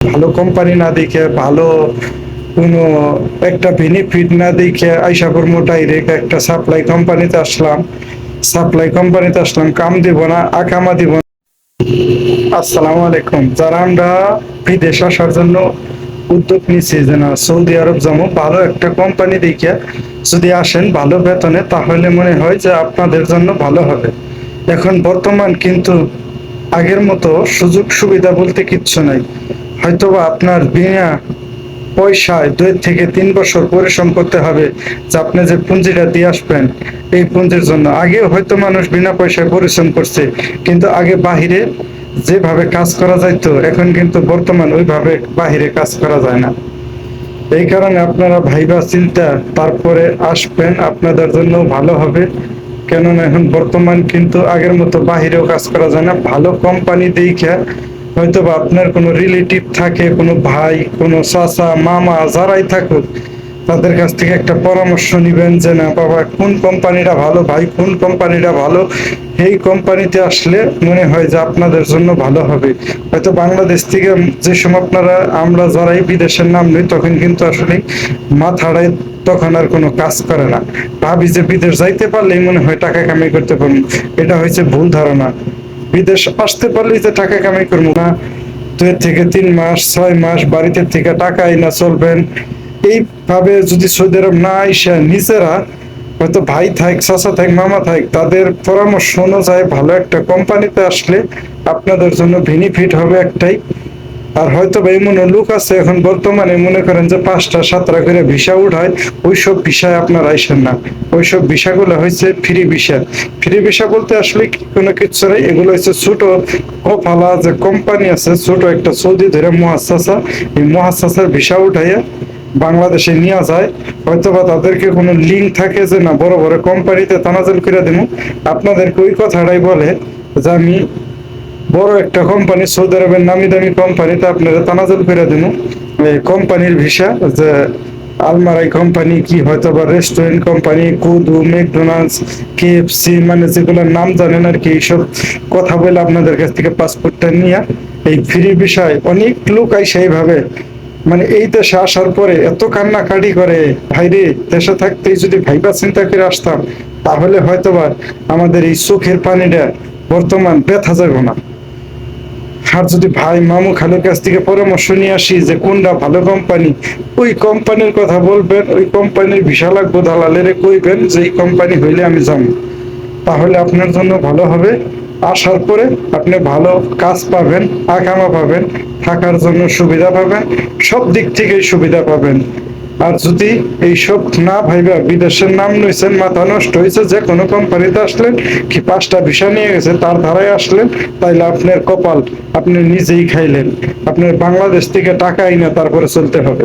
ভালো কোম্পানি না দেখে, ভালো কোনো একটা বেনিফিট না দেখে আইসা করব ডাইরেক্ট একটা সাপ্লাই কোম্পানিতে আসলাম। সাপ্লাই কোম্পানিতে আসলাম, কাম দিব না, আকামা দিব না। আসসালামু আলাইকুম। যারা আমরা বিদেশ আসার জন্য উদ্যোগ নিচ্ছি যে না সৌদি আরব যাব, ভালো একটা কোম্পানি দেখে যদি আসেন ভালো বেতনে, তাহলে মনে হয় যে আপনাদের জন্য ভালো হবে। এখন বর্তমান কিন্তু আগের মতো সুযোগ সুবিধা বলতে কিচ্ছু নাই। হয়তোবা আপনার বিনা পয়সায় দুই থেকে তিন বছর পরিশ্রম করতে হবে, যে আপনি যে পুঁজিটা দিয়ে আসবেন, এই পুঁজির জন্য। আগেও হয়তো মানুষ বিনা পয়সায় পরিশ্রম করছে, কিন্তু আগে বাহিরে যেভাবে কাজ করা যাইতো, এখন কিন্তু বর্তমান ওইভাবে বাহিরে কাজ করা যায় না। এই কারণে আপনারা ভাইবা চিন্তা, তারপরে আসবেন, আপনাদের জন্য ভালো হবে। কেননা এখন বর্তমান কিন্তু আগের মতো বাহিরেও কাজ করা যায় না, ভালো কোম্পানি দেখে হয়তো বা আপনার কোনো রিলেটিভ থাকে, কোনো ভাই, কোনো চাচা, মামা যারাই থাকুক, তাদের কাছ থেকে একটা পরামর্শ নিবেন যে, না, বাবা, কোন কোম্পানিটা ভালো, ভাই, কোন কোম্পানিটা ভালো? এই কোম্পানিতে আসলে মনে হয় যে আপনাদের জন্য ভালো হবে। হয়তো বাংলাদেশ থেকে যে সময় আপনারা, আমরা যারাই বিদেশের নাম নেই, তখন কিন্তু আসলে মাথাটাই তখন আর কোনো কাজ করে না। ভাবি যে, বিদেশ যাইতে পারলেই মনে হয় টাকা কামাই করতে পারব। এটা হয়েছে ভুল ধারণা। বিদেশ আসতে পারলেই যে টাকা কামাই করব না। দুই থেকে তিন মাস, ছয় মাস বাড়িতে থেকে টাকা আইনা চলবেন এইভাবে যদি সৌদি আরব না আইসা নিজেরা, হয়তো ভাই থাক, চাচা থাক, মামা থাক, তাদের পরামর্শ অনুযায়ী ভালো একটা কোম্পানিতে আসলে আপনাদের জন্য বেনিফিট হবে একটাই। আর হয়তো বা এমন লোক আছে এখন বর্তমানে মনে করেন যে পাঁচটা, সাতটা করে ভিসা উঠায়, ওইসব ভিসায় আপনার আইসেন না। ওইসব ভিসাগুলো হয়েছে ফ্রি ভিসা। ফ্রি ভিসা বলতে আসলে কোনো কিছু নেই, এগুলো হচ্ছে ছোট কপালা যে কোম্পানি আছে, ছোট একটা সৌদি ধরে মহাসাসা, এই মহাসাসার ভিসা উঠাইয়া বাংলাদেশে নিয়ে যায়। হয়তো বা তাদেরকে কোনো লিঙ্ক থাকে যে না, বড় বড় কোম্পানিতে তানাজল করে দেবো আপনাদেরকে ওই কথাটাই বলে যে আমি বড় একটা কোম্পানি সৌদি আরবের নামি দামি কোম্পানিতে আপনারা তানাজল করে দেবো এই কোম্পানির ভিসা যে আলমারাই কোম্পানি কি হয়তো বা রেস্টুরেন্ট কোম্পানি কুদু ম্যাকডোনাল্ডস কেএফসি মানে যেগুলোর নাম জানেন আর কি, এইসব কথা বলে আপনাদের কাছ থেকে পাসপোর্টটা নিয়ে এই ফ্রি বিষয় অনেক লোক আইসে এইভাবে। মানে এই দেশে আসার পরে এত কান্নাকাটি করে ভাইরে দেশে থাকতেই যদি ভাইবা চিন্তা করে আসতাম, তাহলে হয়তোবা আমাদের এই চোখের পানিটা বর্তমান ব্যথা যাবে না। আর যদি ভাই মামু খালুর কাছ থেকে পরামর্শ নিয়ে আসি যে কোনটা ভালো কোম্পানি ওই কোম্পানির কথা বলবেন, ওই কোম্পানির বিশাল লাগবো, দালালের কইবেন যে এই কোম্পানি হইলে আমি যাব। তাহলে আপনার জন্য ভালো হবে। আসার পরে আপনি ভালো কাজ পাবেন আকামা পাবেন, থাকার জন্য সুবিধা পাবেন, সব দিক থেকেই সুবিধা পাবেন। আর যদি এইসব না ভাইবা, বিদেশের নাম লইছেন, মাথা নষ্ট হয়েছে যে কোনো কোম্পানিতে আসলেন, কি পাঁচটা ভিসা নিয়ে গেছে, তার ধারায় আসলেন, তাইলে আপনার কপাল আপনি নিজেই খাইলেন। আপনার বাংলাদেশ থেকে টাকা আইনা, তারপরে চলতে হবে।